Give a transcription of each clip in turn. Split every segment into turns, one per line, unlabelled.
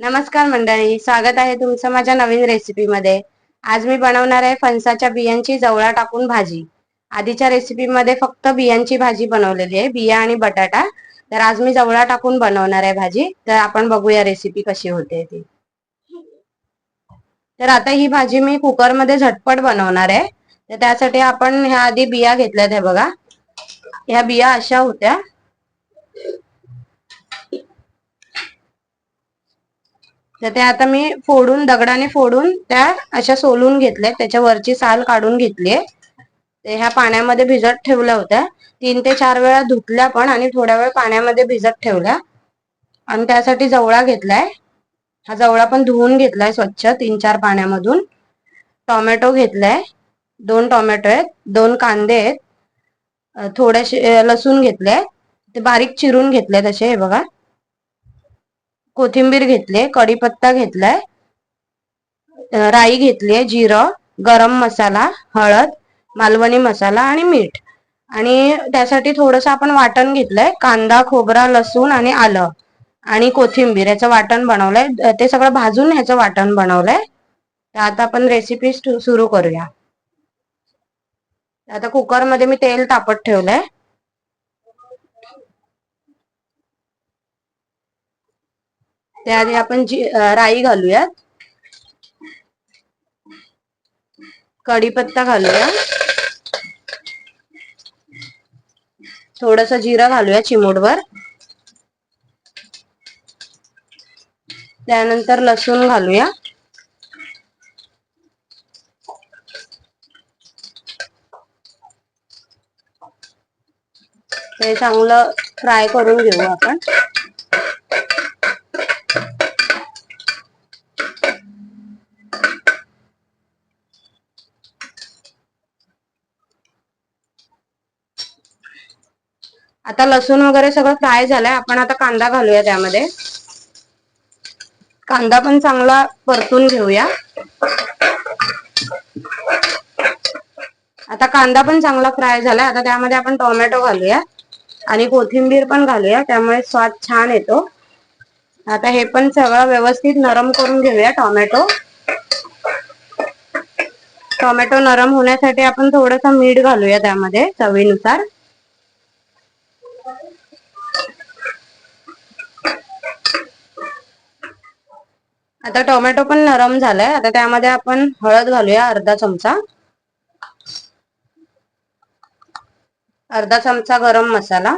नमस्कार मंडळी स्वागत आहे तुमचं माझ्या नवीन रेसिपीमध्ये. आज मी बनवणार आहे फणसाच्या बियांची जवळा टाकून भाजी. आधीच्या रेसिपीमध्ये फक्त बियांची भाजी बनवलेली आहे बिया आणि बटाटा. तर आज मी जवळा टाकून बनवणार आहे भाजी. तर आपण बघूया रेसिपी कशी होते ती. तर आता ही भाजी मी कुकरमध्ये झटपट बनवणार आहे. तर त्यासाठी आपण ह्या आधी बिया घेतल्यात हे बघा. ह्या बिया अशा होत्या. तर त्या आता मी फोडून दगडाने फोडून त्या अशा सोलून घेतल्या. त्याच्या वरची साल काढून घेतली ते ह्या पाण्यामध्ये भिजत ठेवल्या होत्या. तीन ते चार वेळा धुतल्या पण आणि थोड्या वेळ पाण्यामध्ये भिजत ठेवल्या. आणि त्यासाठी जवळा घेतलाय. हा जवळा पण धुवून घेतलाय स्वच्छ तीन चार पाण्यामधून. टोमॅटो घेतलाय. दोन टोमॅटो आहेत. दोन कांदे आहेत. थोडेसे लसूण घेतले ते बारीक चिरून घेतले तसे हे बघा. कोथिंबीर घेतली कढीपत्ता घेतलाय राई घेतलीये जिरं गरम मसाला हळद मालवणी मसाला आणि मीठ. आणि त्यासाठी थोडंसं आपण वाटण घेतलंय कांदा खोबरा लसूण आणि आलं आणि कोथिंबीर. याचं वाटण बनवलंय ते सगळं भाजून ह्याचं वाटण बनवलंय. तर आता आपण रेसिपी सुरू करूया. आता कुकरमध्ये मी तेल तापत ठेवलंय. त्याआधी आपण जी राई घालूयात. कढीपत्ता घालूया. थोडस जिरं घालूया चिमूटभर. त्यानंतर लसूण घालूया. ते चांगलं फ्राय करून घेऊ आपण. आता लसूण वगैरे सगळं फ्राय झालंय. आपण आता कांदा घालूया त्यामध्ये. कांदा पण चांगला परतून घेऊया. आता कांदा पण चांगला फ्राय झालाय. आता त्यामध्ये आपण टोमॅटो घालूया. आणि कोथिंबीर पण घालूया. त्यामुळे स्वाद छान येतो. आता हे पण सगळं व्यवस्थित नरम करून घेऊया टोमॅटो. टोमॅटो नरम होण्यासाठी आपण थोडस मीठ घालूया त्यामध्ये चवीनुसार. आता टोमॅटो पण नरम झालाय. आता त्यामध्ये आपण हळद घालूया अर्धा चमचा. अर्धा चमचा गरम मसाला.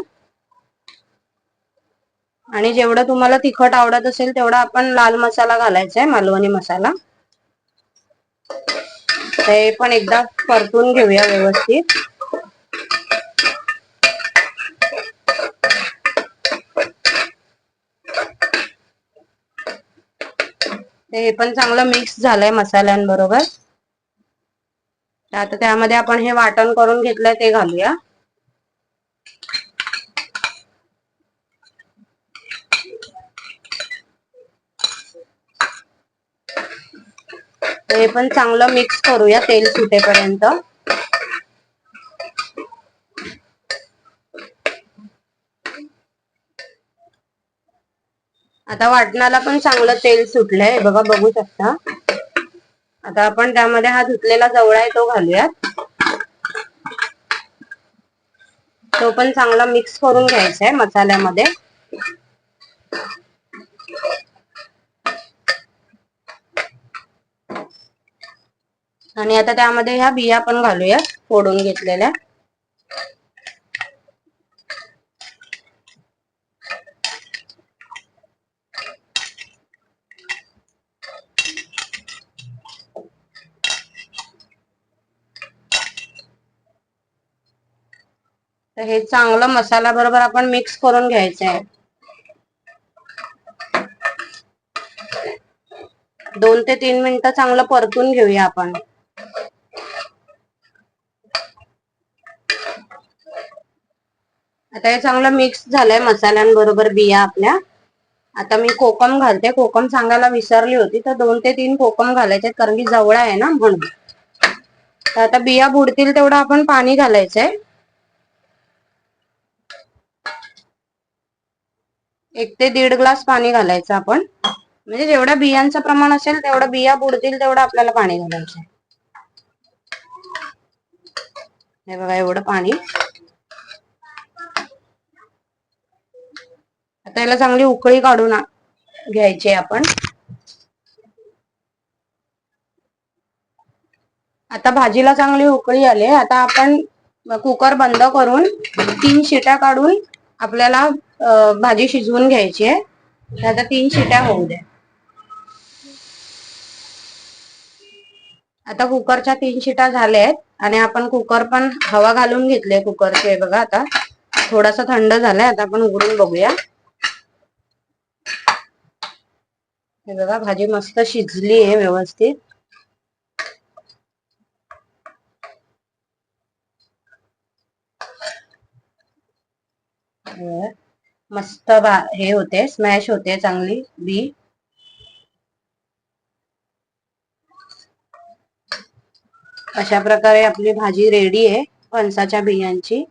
आणि जेवढं तुम्हाला तिखट आवडत असेल तेवढा आपण लाल मसाला घालायचा आहे मालवणी मसाला. ते पण एकदा परतून घेऊया व्यवस्थित. हे पण चांगलं मिक्स झालंय मसाल्यांबरोबर. आता त्यामध्ये आपण हे वाटण करून घेतलंय ते घालूया. हे पण चांगलं मिक्स करूया तेल सुटेपर्यंत. आता वाटणाला पण चांगलं तेल सुटलंय. बघा बघू शकता. आता आपण त्यामध्ये हा धुतलेला जवळा आहे तो घालूयात. तो पण चांगला मिक्स करून घ्यायचा आहे मसाल्यामध्ये. आणि आता त्यामध्ये ह्या बिया पण घालूया फोडून घेतलेल्या. तर हे चांगलं मसाला बरोबर आपण मिक्स करून घ्यायचं आहे. दोन ते तीन मिनिटं चांगलं परतून घेऊया आपण. आता हे चांगलं मिक्स झालंय मसाल्यांबरोबर बिया आपल्या. आता मी कोकम घालते. कोकम सांगायला विसरली होती. तर दोन ते तीन कोकम घालायचे कारण की जवळ आहे ना म्हणून. तर आता बिया बुडतील तेवढं आपण पाणी घालायचंय. एक ते दीड ग्लास पाणी घालायचं आपण. म्हणजे जेवढ्या बियांचं प्रमाण असेल तेवढं बिया बुडतील तेवढं आपल्याला पाणी घालायचं हे बघा एवढं पाणी. आता याला चांगली उकळी काढून घ्यायची आपण. आता भाजीला चांगली उकळी आली आता आपण कुकर बंद करून तीन शिट्या काढून आपल्याला भाजी शिजवून घ्यायची आहे. आता तीन शिट्या होऊ द्या. आता कुकरच्या तीन शिटा झाल्या आहेत आणि आपण कुकर पण हवा घालून घेतले कुकरचे. बघा आता थोडासा थंड झालाय आता आपण उघडून बघूया. हे बघा भाजी मस्त शिजली आहे व्यवस्थित. मस्त बा हे होते स्मॅश होते चांगली बी. अशा प्रकारे आपली भाजी रेडी आहे फणसाच्या बियांची.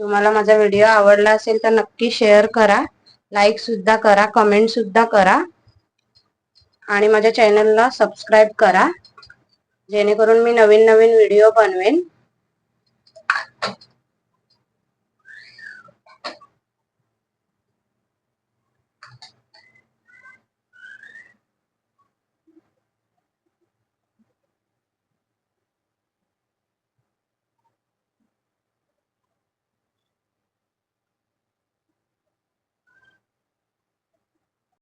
तुम्हाला माझा व्हिडिओ आवडला असेल तर नक्की शेअर करा. लाईक सुद्धा करा कमेंट सुद्धा करा. आणि माझ्या चॅनलला सबस्क्राईब करा. जेणेकरून मी नवीन नवीन व्हिडिओ बनवेन.